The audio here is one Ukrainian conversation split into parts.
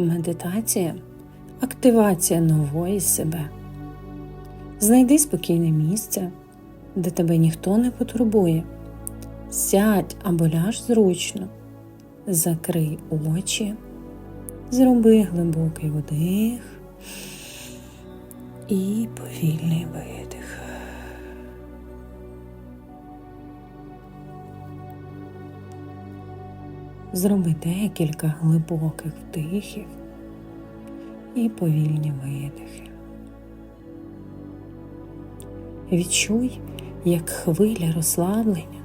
Медитація активація нової себе. Знайди спокійне місце, де тебе ніхто не потурбує. Сядь або ляж зручно, закрий очі, зроби глибокий вдих і повільний видих. Зроби декілька глибоких вдихів і повільні видихи. Відчуй, як хвиля розслаблення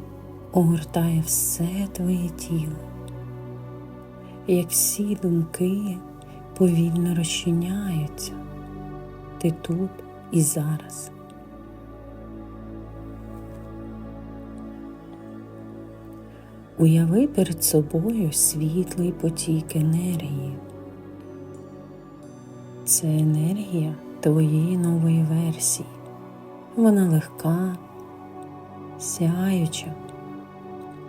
огортає все твоє тіло, як всі думки повільно розчиняються. Ти тут і зараз. Уяви перед собою світлий потік енергії. Це енергія твоєї нової версії. Вона легка, сяюча,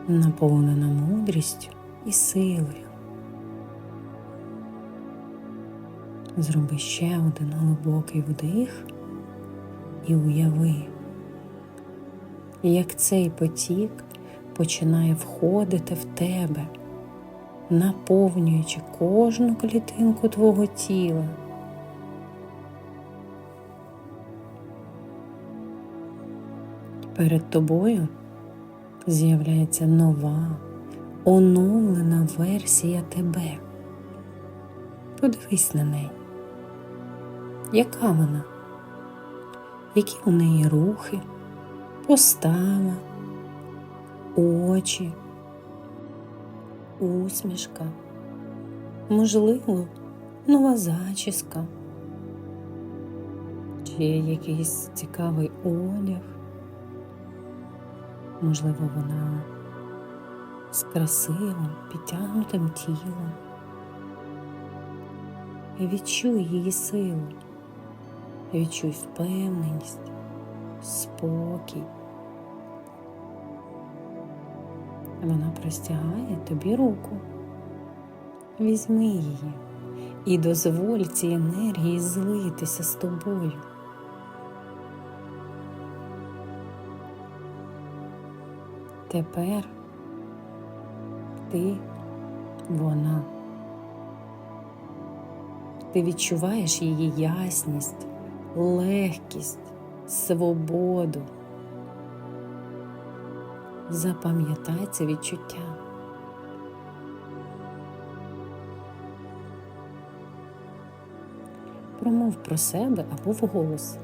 наповнена мудрістю і силою. Зроби ще один глибокий вдих і уяви, як цей потік починає входити в тебе, наповнюючи кожну клітинку твого тіла. Перед тобою з'являється нова, оновлена версія тебе. Подивись на неї. Яка вона? Які у неї рухи, постава, очі, усмішка, можливо, нова зачіска, чи якийсь цікавий одяг. Можливо, вона з красивим, підтягнутим тілом. Відчуй її силу, відчуй впевненість, спокій. Вона простягає тобі руку. Візьми її і дозволь цій енергії злитися з тобою. Тепер ти вона. Ти відчуваєш її ясність, легкість, свободу. Запам'ятай це відчуття. Промов про себе або вголос.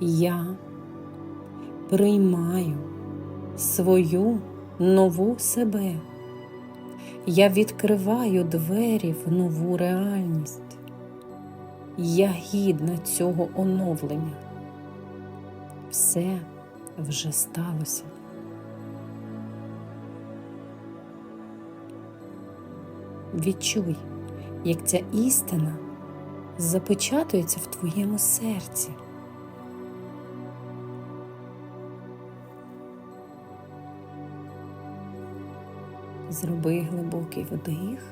Я приймаю свою нову себе. Я відкриваю двері в нову реальність. Я гідна цього оновлення. Все вже сталося. Відчуй, як ця істина запечатується в твоєму серці. Зроби глибокий вдих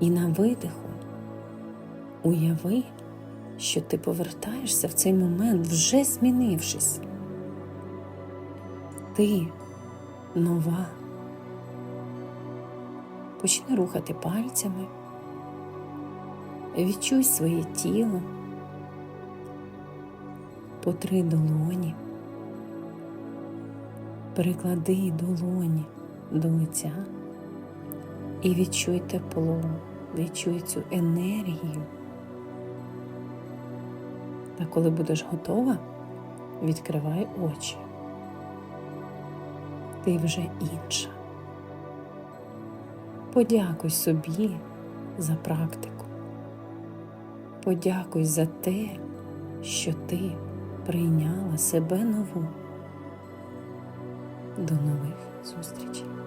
і на видиху уяви, що ти повертаєшся в цей момент, вже змінившись. Ти нова. Почни рухати пальцями, відчуй своє тіло, потри долоні, переклади долоні до лиця і відчуй тепло, відчуй цю енергію. Та коли будеш готова, відкривай очі. Ти вже інша. Подякуй собі за практику. Подякуй за те, що ти прийняла себе нову. До нових зустрічей!